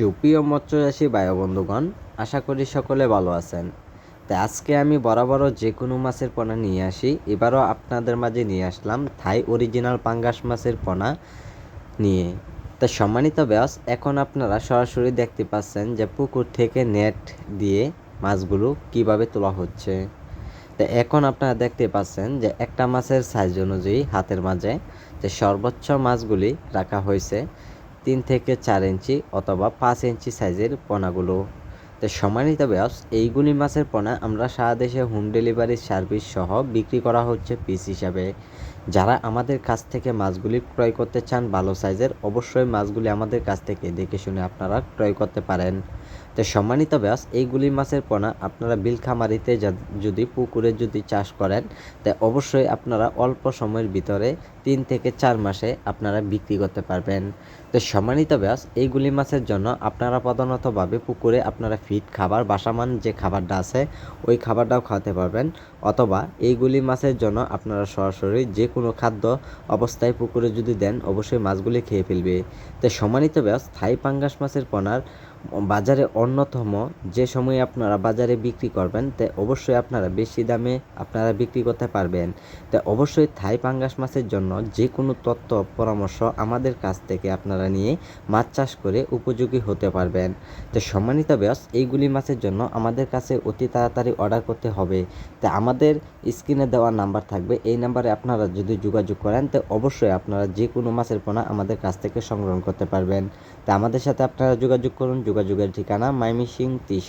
সুপ্রিয় মৎস্যচাষী ভাই বন্ধুগণ আশা করি সকলে ভালো আছেন। তাই আজকে আমি বরাবরও যে কোনো মাছের পোনা নিয়ে আসি। এবারও আপনাদের মাঝে নিয়ে আসলাম থাই অরিজিনাল পাঙ্গাস মাছের পোনা নিয়ে। তা সম্মানিত ব্যাস, এখন আপনারা সরাসরি দেখতে পাচ্ছেন যে পুকুর থেকে নেট দিয়ে মাছগুলো কীভাবে তোলা হচ্ছে। তো এখন আপনারা দেখতে পাচ্ছেন যে একটা মাছের সাইজ অনুযায়ী হাতের মাঝে যে সর্বোচ্চ মাছগুলি রাখা হয়েছে। তিন থেকে চার ইঞ্চি অথবা পাঁচ ইঞ্চি সাইজের পোনাগুলো। তো সম্মানিত ব্যবস এইগুলি মাছের পোনা আমরা সারা দেশে হোম ডেলিভারি সার্ভিস সহ বিক্রি করা হচ্ছে পিস হিসাবে। যারা আমাদের কাছ থেকে মাছগুলি ক্রয় করতে চান ভালো সাইজের, অবশ্যই মাছগুলি আমাদের কাছ থেকে দেখে শুনে আপনারা ক্রয় করতে পারেন। তো সম্মানিত ব্যাস এইগুলি মাছের পোনা আপনারা বিলখামারিতে যদি পুকুরে যদি চাষ করেন, তা অবশ্যই আপনারা অল্প সময়ের ভিতরে তিন থেকে চার মাসে আপনারা বিক্রি করতে পারবেন। তো সম্মানিত ব্যাস এইগুলি মাছের জন্য আপনারা প্রধানতভাবে পুকুরে আপনারা ফিট খাবার, বাসামান যে খাবারটা আছে, ওই খাবারটাও খাওয়াতে পারবেন। অথবা এইগুলি মাছের জন্য আপনারা সরাসরি যে কোনো খাদ্য অবস্থায় পুকুরে যদি দেন, অবশ্যই মাছগুলি খেয়ে ফেলবে। তাই সম্মানিত ব্যাস, থাই পাঙ্গাস মাছের পোনার বাজারে অন্যতম যে সময় আপনারা বাজারে বিক্রি করবেন, তে অবশ্যই আপনারা বেশি দামে আপনারা বিক্রি করতে পারবেন। তা অবশ্যই থাই পাঙ্গাস মাছের জন্য যে কোনো তথ্য, পরামর্শ আমাদের কাছ থেকে আপনারা নিয়ে মাছ চাষ করে উপযোগী হতে পারবেন। তো সম্মানিত ব্যাস এইগুলি মাছের জন্য আমাদের কাছে অতি তাড়াতাড়ি অর্ডার করতে হবে। তা আমাদের স্ক্রিনে দেওয়া নাম্বার থাকবে, এই নাম্বারে আপনারা যদি যোগাযোগ করেন, তো অবশ্যই আপনারা যে কোনো মাছের পোনা আমাদের কাছ থেকে সংগ্রহ করতে পারবেন। তা আমাদের সাথে আপনারা যোগাযোগ করুন যোগাযোগের ঠিকানা মাইমিসিং তিশা।